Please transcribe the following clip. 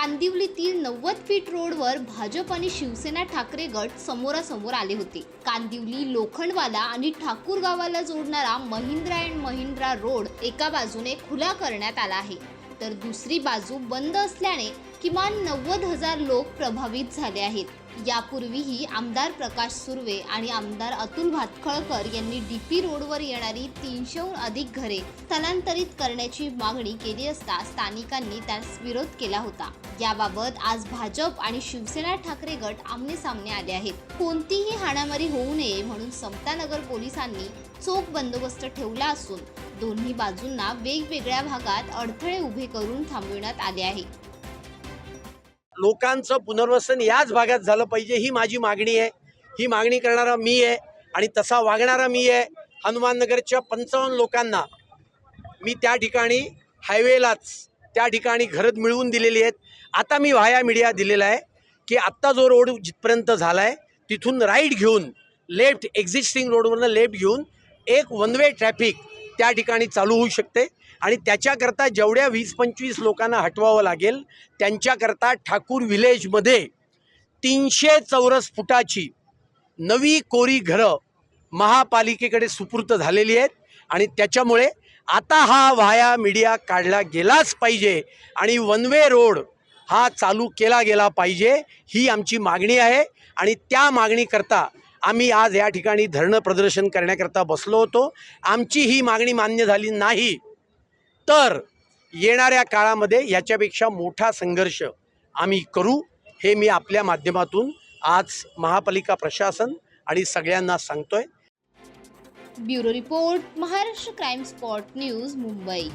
कांदिवलीतील नव्वद फीट रोडवर भाजप आणि शिवसेना ठाकरे गट समोरासमोर आले होते. कांदिवली लोखंडवाला आणि ठाकूर गावाला जोडणारा महिंद्रा अँड महिंद्रा रोड एका बाजूने खुला करण्यात आला आहे. तर दुसरी बाजू बंद असल्याने किमान नव्वद हजार लोक प्रभावित झाले आहेत. यापूर्वीही आमदार प्रकाश सुर्वे आणि आमदार अतुल भातखळकर यांनी डी पी रोडवर येणारी तीनशेहून अधिक घरे स्थलांतरित करण्याची मागणी केली असता स्थानिकांनी त्यास विरोध केला होता. याबाबत आज भाजप आणि शिवसेना ठाकरे गट आमने सामने आले आहेत. कोणतीही हाणामारी होऊ नये म्हणून समतानगर पोलिसांनी चोख बंदोबस्त ठेवला असून दोन्ही बाजूंना वेगवेगळ्या भागात अडथळे उभे करून थांबविण्यात आले आहे. लोकांचं पुनर्वसन याच भागात झालं पाहिजे ही माझी मागणी आहे. ही मागणी करणारा मी आहे आणि तसा वागणारा मी आहे. हनुमाननगरच्या पंचावन्न लोकांना मी त्या ठिकाणी हायवेलाच त्या ठिकाणी घरं मिळवून दिलेली आहेत. आता मी व्हाया मीडिया दिलेला आहे की आत्ता जो रोड जिथपर्यंत झाला आहे तिथून राईट घेऊन लेफ्ट एक्झिस्टिंग रोडवरनं लेफ्ट घेऊन एक वन वे ट्रॅफिक त्या ठिकाणी चालू होऊ शकते. आणि त्याच्याकरता जेवढ्या वीस पंचवीस लोकांना हटवावं लागेल त्यांच्याकरता ठाकूर विलेजमध्ये तीनशे चौरस फुटाची नवी कोरी घरं महापालिकेकडे सुपूर्त झालेली आहेत. आणि त्याच्यामुळे आता हा व्हाया मीडिया काढला गेलाच पाहिजे आणि वन वे रोड हा चालू केला गेला पाहिजे ही आमची मागणी आहे. आणि त्या मागणीकरता आम्ही आज या ठिकाणी धरणं प्रदर्शन करण्याकरता बसलो होतो. आमची ही मागणी मान्य झाली नाही. तर येणाऱ्या काळामध्ये याच्यापेक्षा मोठा संघर्ष आम्ही करू हे मी आपल्या माध्यमातून आज महापालिका प्रशासन आणि सगळ्यांना सांगतोय. Bureau report Maharashtra crime spot news Mumbai.